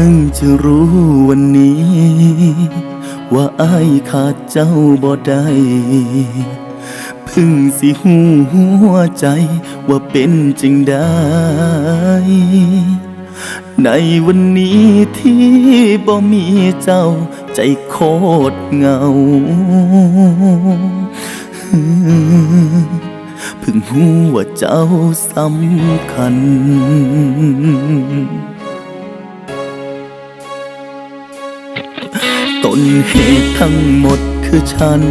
พิ่งจะรู้วันนี้ ว่าอายขาดเจ้าบ่ได้เพิ่งสิหูหัวใจว่าเป็นจริงได้ ในวันนี้ที่บ่มีเจ้าใจโคตรเหงาเพิ่งหูว่าเจ้าสำคัญ ต้นเหตุทั้งหมดคือฉัน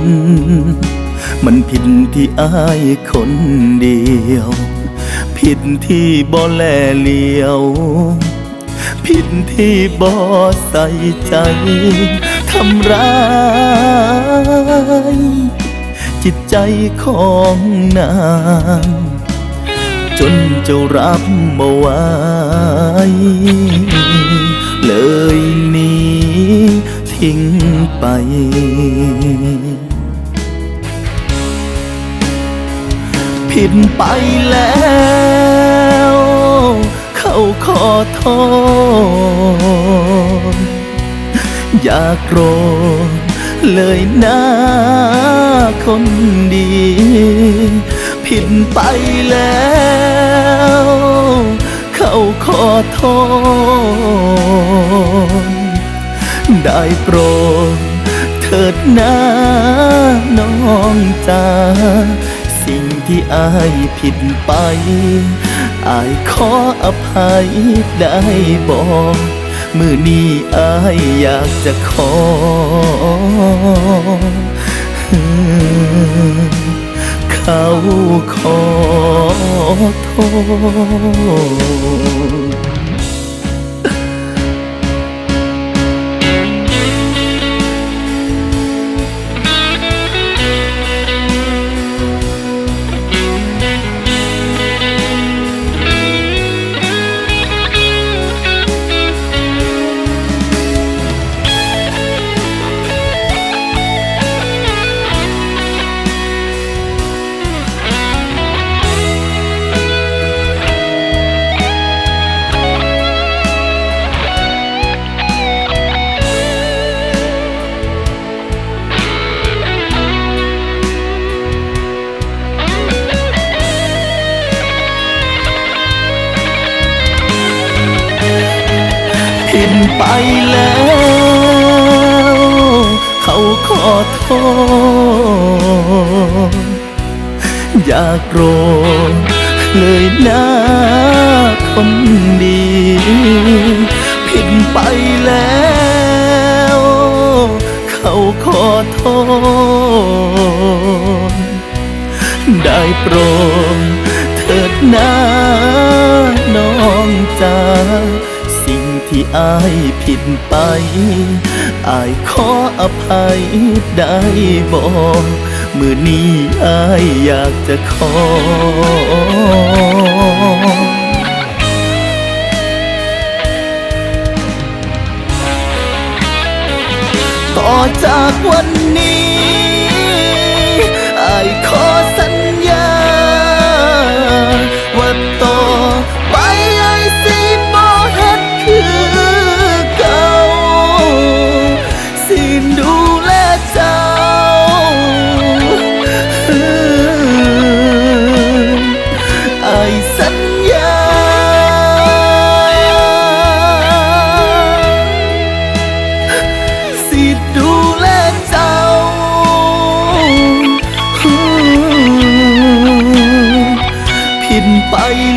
มันผิดที่อายคนเดียว ผิดที่บ่แลเลียว ผิดที่บ่ใส่ใจ ทำร้าย จิตใจของนางจนเจ้ารับบ่ไหวเลยนี ทิ้งไป ผิดไปแล้ว เขาขอโทษอยากโกรธเลยนะคนดี ผิดไปแล้ว เขาขอโทษ ได้โปรดเถิดนะน้องจ้าสิ่งที่อายผิดไป อายขออภัยได้บอกมือนี้อายอยากจะขอเขาขอโทษ ผิดไปแล้ว เขาขอโทษอยากโกรธเลยนะคนดี ผิดไปแล้ว เขาขอโทษได้โปรดเถิดนะน้องจ้า อายผิดไป อายขออภัยได้บอกมือนี้อายอยากจะขอต่อจากวันนี้ Ay,